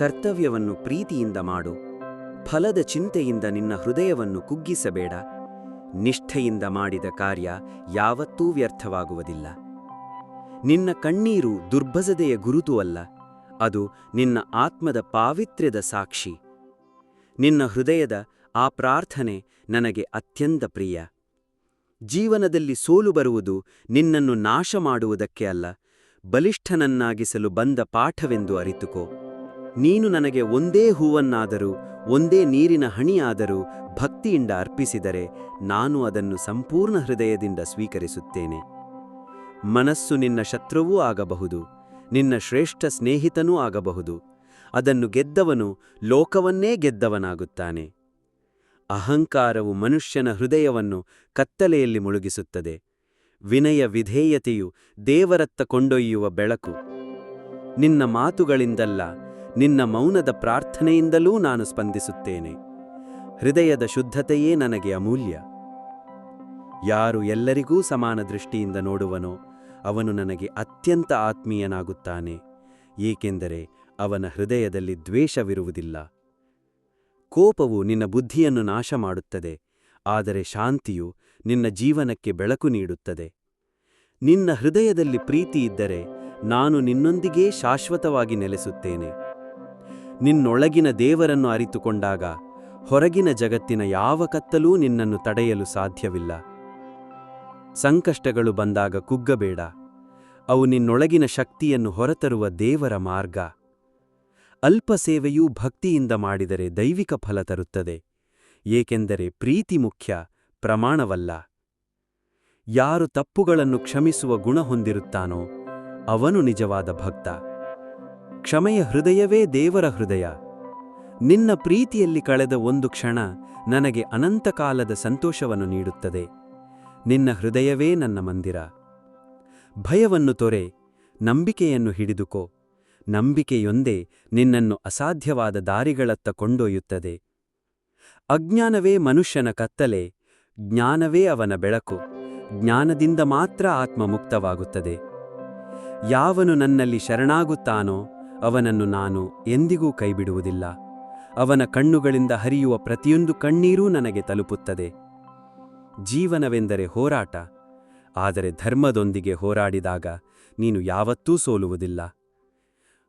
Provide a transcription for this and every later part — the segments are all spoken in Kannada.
ಕರ್ತವ್ಯವನ್ನು ಪ್ರೀತಿಯಿಂದ ಮಾಡು. ಫಲದ ಚಿಂತೆಯಿಂದ ನಿನ್ನ ಹೃದಯವನ್ನು ಕುಗ್ಗಿಸಬೇಡ. ನಿಷ್ಠೆಯಿಂದ ಮಾಡಿದ ಕಾರ್ಯ ಯಾವತ್ತೂ ವ್ಯರ್ಥವಾಗುವುದಿಲ್ಲ. ನಿನ್ನ ಕಣ್ಣೀರು ದುರ್ಬಸದೆಯ ಗುರುತು ಅಲ್ಲ. ಅದು ನಿನ್ನ ಆತ್ಮದ ಪಾವಿತ್ರ್ಯದ ಸಾಕ್ಷಿ. ನಿನ್ನ ಹೃದಯದ ಆ ಪ್ರಾರ್ಥನೆ ನನಗೆ ಅತ್ಯಂತ ಪ್ರಿಯ. ಜೀವನದಲ್ಲಿ ಸೋಲು ಬರುವುದು ನಿನ್ನನ್ನು ನಾಶ ಮಾಡುವುದಕ್ಕೆ ಅಲ್ಲ, ಬಲಿಷ್ಠನನ್ನಾಗಿಸಲು ಬಂದ ಪಾಠವೆಂದು ಅರಿತುಕೋ. ನೀನು ನನಗೆ ಒಂದೇ ಹೂವನ್ನಾದರೂ, ಒಂದೇ ನೀರಿನ ಹಣಿಯಾದರೂ ಭಕ್ತಿಯಿಂದ ಅರ್ಪಿಸಿದರೆ ನಾನು ಅದನ್ನು ಸಂಪೂರ್ಣ ಹೃದಯದಿಂದ ಸ್ವೀಕರಿಸುತ್ತೇನೆ. ಮನಸ್ಸು ನಿನ್ನ ಶತ್ರುವೂ ಆಗಬಹುದು, ನಿನ್ನ ಶ್ರೇಷ್ಠ ಸ್ನೇಹಿತನೂ ಆಗಬಹುದು, ಅದನ್ನು ಗೆದ್ದವನು ಲೋಕವನ್ನೇ ಗೆದ್ದವನಾಗುತ್ತಾನೆ. ಅಹಂಕಾರವು ಮನುಷ್ಯನ ಹೃದಯವನ್ನು ಕತ್ತಲೆಯಲ್ಲಿ ಮುಳುಗಿಸುತ್ತದೆ, ವಿನಯ ವಿಧೇಯತೆಯು ದೇವರತ್ತ ಕೊಂಡೊಯ್ಯುವ ಬೆಳಕು. ನಿನ್ನ ಮಾತುಗಳಿಂದಲ್ಲ ನಿನ್ನ ಮೌನದ ಪ್ರಾರ್ಥನೆಯಿಂದಲೂ ನಾನು ಸ್ಪಂದಿಸುತ್ತೇನೆ. ಹೃದಯದ ಶುದ್ಧತೆಯೇ ನನಗೆ ಅಮೂಲ್ಯ. ಯಾರು ಎಲ್ಲರಿಗೂ ಸಮಾನ ದೃಷ್ಟಿಯಿಂದ ನೋಡುವನೋ, ಅವನು ನನಗೆ ಅತ್ಯಂತ ಆತ್ಮೀಯನಾಗುತ್ತಾನೆ, ಏಕೆಂದರೆ ಅವನ ಹೃದಯದಲ್ಲಿ ದ್ವೇಷವಿರುವುದಿಲ್ಲ. ಕೋಪವು ನಿನ್ನ ಬುದ್ಧಿಯನ್ನು ನಾಶ ಮಾಡುತ್ತದೆ ಆದರೆ ಶಾಂತಿಯು ನಿನ್ನ ಜೀವನಕ್ಕೆ ಬೆಳಕು ನೀಡುತ್ತದೆ. ನಿನ್ನ ಹೃದಯದಲ್ಲಿ ಪ್ರೀತಿ ಇದ್ದರೆ ನಾನು ನಿನ್ನೊಂದಿಗೇ ಶಾಶ್ವತವಾಗಿ ನೆಲೆಸುತ್ತೇನೆ. ನಿನ್ನೊಳಗಿನ ದೇವರನ್ನು ಅರಿತುಕೊಂಡಾಗ ಹೊರಗಿನ ಜಗತ್ತಿನ ಯಾವ ಕತ್ತಲೂ ನಿನ್ನನ್ನು ತಡೆಯಲು ಸಾಧ್ಯವಿಲ್ಲ. ಸಂಕಷ್ಟಗಳು ಬಂದಾಗ ಕುಗ್ಗಬೇಡ. ಅವು ನಿನ್ನೊಳಗಿನ ಶಕ್ತಿಯನ್ನು ಹೊರತರುವ ದೇವರ ಮಾರ್ಗ. ಅಲ್ಪ ಸೇವೆಯೂ ಭಕ್ತಿಯಿಂದ ಮಾಡಿದರೆ ದೈವಿಕ ಫಲ ತರುತ್ತದೆ. ಏಕೆಂದರೆ ಪ್ರೀತಿ ಮುಖ್ಯ, ಪ್ರಮಾಣವಲ್ಲ. ಯಾರು ತಪ್ಪುಗಳನ್ನು ಕ್ಷಮಿಸುವ ಗುಣ ಹೊಂದಿರುತ್ತಾನೋ, ಅವನು ನಿಜವಾದ ಭಕ್ತ. ಕ್ಷಮೆಯ ಹೃದಯವೇ ದೇವರ ಹೃದಯ. ನಿನ್ನ ಪ್ರೀತಿಯಲ್ಲಿ ಕಳೆದ ಒಂದು ಕ್ಷಣ ನನಗೆ ಅನಂತಕಾಲದ ಸಂತೋಷವನ್ನು ನೀಡುತ್ತದೆ. ನಿನ್ನ ಹೃದಯವೇ ನನ್ನ ಮಂದಿರ. ಭಯವನ್ನು ತೊರೆ, ನಂಬಿಕೆಯನ್ನು ಹಿಡಿದುಕೋ. ನಂಬಿಕೆಯೊಂದೇ ನಿನ್ನನ್ನು ಅಸಾಧ್ಯವಾದ ದಾರಿಗಳತ್ತ ಕೊಂಡೊಯ್ಯುತ್ತದೆ. ಅಜ್ಞಾನವೇ ಮನುಷ್ಯನ ಕತ್ತಲೆ, ಜ್ಞಾನವೇ ಅವನ ಬೆಳಕು. ಜ್ಞಾನದಿಂದ ಮಾತ್ರ ಆತ್ಮ ಮುಕ್ತವಾಗುತ್ತದೆ. ಯಾವನು ನನ್ನಲ್ಲಿ ಶರಣಾಗುತ್ತಾನೋ ಅವನನ್ನು ನಾನು ಎಂದಿಗೂ ಕೈಬಿಡುವುದಿಲ್ಲ. ಅವನ ಕಣ್ಣುಗಳಿಂದ ಹರಿಯುವ ಪ್ರತಿಯೊಂದು ಕಣ್ಣೀರೂ ನನಗೆ ತಲುಪುತ್ತದೆ. ಜೀವನವೆಂದರೆ ಹೋರಾಟ. ಆದರೆ ಧರ್ಮದೊಂದಿಗೆ ಹೋರಾಡಿದಾಗ ನೀನು ಯಾವತ್ತೂ ಸೋಲುವುದಿಲ್ಲ.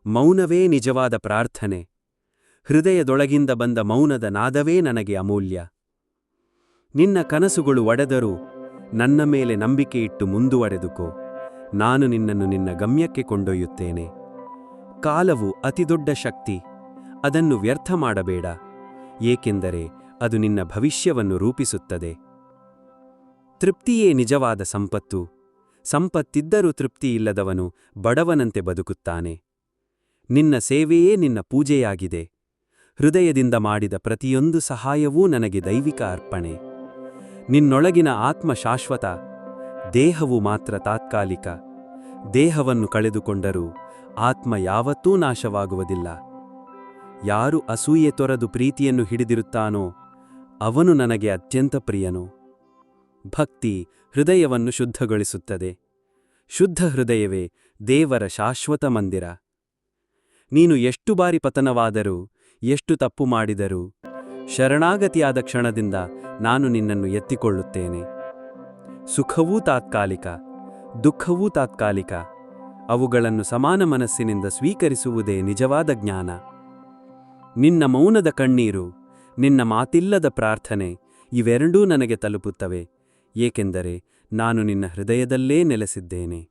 ಮೌನವೇ ನಿಜವಾದ ಪ್ರಾರ್ಥನೆ. ಹೃದಯದೊಳಗಿಂದ ಬಂದ ಮೌನದ ನಾದವೇ ನನಗೆ ಅಮೂಲ್ಯ. ನಿನ್ನ ಕನಸುಗಳು ಒಡೆದರೂ ನನ್ನ ಮೇಲೆ ನಂಬಿಕೆ ಇಟ್ಟು ಮುಂದುವರೆದುಕೋ. ನಾನು ನಿನ್ನನ್ನು ನಿನ್ನ ಗಮ್ಯಕ್ಕೆ ಕೊಂಡೊಯ್ಯುತ್ತೇನೆ. ಕಾಲವು ಅತಿದೊಡ್ಡ ಶಕ್ತಿ. ಅದನ್ನು ವ್ಯರ್ಥ ಮಾಡಬೇಡ. ಏಕೆಂದರೆ ಅದು ನಿನ್ನ ಭವಿಷ್ಯವನ್ನು ರೂಪಿಸುತ್ತದೆ. ತೃಪ್ತಿಯೇ ನಿಜವಾದ ಸಂಪತ್ತು. ಸಂಪತ್ತಿದ್ದರೂ ತೃಪ್ತಿಯಿಲ್ಲದವನು ಬಡವನಂತೆ ಬದುಕುತ್ತಾನೆ. ನಿನ್ನ ಸೇವೆಯೇ ನಿನ್ನ ಪೂಜೆಯಾಗಿದೆ. ಹೃದಯದಿಂದ ಮಾಡಿದ ಪ್ರತಿಯೊಂದು ಸಹಾಯವೂ ನನಗೆ ದೈವಿಕ ಅರ್ಪಣೆ. ನಿನ್ನೊಳಗಿನ ಆತ್ಮ ಶಾಶ್ವತ, ದೇಹವು ಮಾತ್ರ ತಾತ್ಕಾಲಿಕ. ದೇಹವನ್ನು ಕಳೆದುಕೊಂಡರೂ ಆತ್ಮ ಯಾವತ್ತೂ ನಾಶವಾಗುವುದಿಲ್ಲ. ಯಾರು ಅಸೂಯೆ ತೊರೆದು ಪ್ರೀತಿಯನ್ನು ಹಿಡಿದಿರುತ್ತಾನೋ ಅವನು ನನಗೆ ಅತ್ಯಂತ ಪ್ರಿಯನು. ಭಕ್ತಿ ಹೃದಯವನ್ನು ಶುದ್ಧಗೊಳಿಸುತ್ತದೆ. ಶುದ್ಧ ಹೃದಯವೇ ದೇವರ ಶಾಶ್ವತ ಮಂದಿರ. ನೀನು ಎಷ್ಟು ಬಾರಿ ಪತನವಾದರೂ, ಎಷ್ಟು ತಪ್ಪು ಮಾಡಿದರೂ, ಶರಣಾಗತಿಯಾದ ಕ್ಷಣದಿಂದ ನಾನು ನಿನ್ನನ್ನು ಎತ್ತಿಕೊಳ್ಳುತ್ತೇನೆ. ಸುಖವೂ ತಾತ್ಕಾಲಿಕ. ದುಃಖವೂ ತಾತ್ಕಾಲಿಕ. ಅವುಗಳನ್ನು ಸಮಾನ ಮನಸ್ಸಿನಿಂದ ಸ್ವೀಕರಿಸುವುದೇ ನಿಜವಾದ ಜ್ಞಾನ. ನಿನ್ನ ಮೌನದ ಕಣ್ಣೀರು, ನಿನ್ನ ಮಾತಿಲ್ಲದ ಪ್ರಾರ್ಥನೆ ಇವೆರಡೂ ನನಗೆ ತಲುಪುತ್ತವೆ. ಏಕೆಂದರೆ ನಾನು ನಿನ್ನ ಹೃದಯದಲ್ಲೇ ನೆಲೆಸಿದ್ದೇನೆ.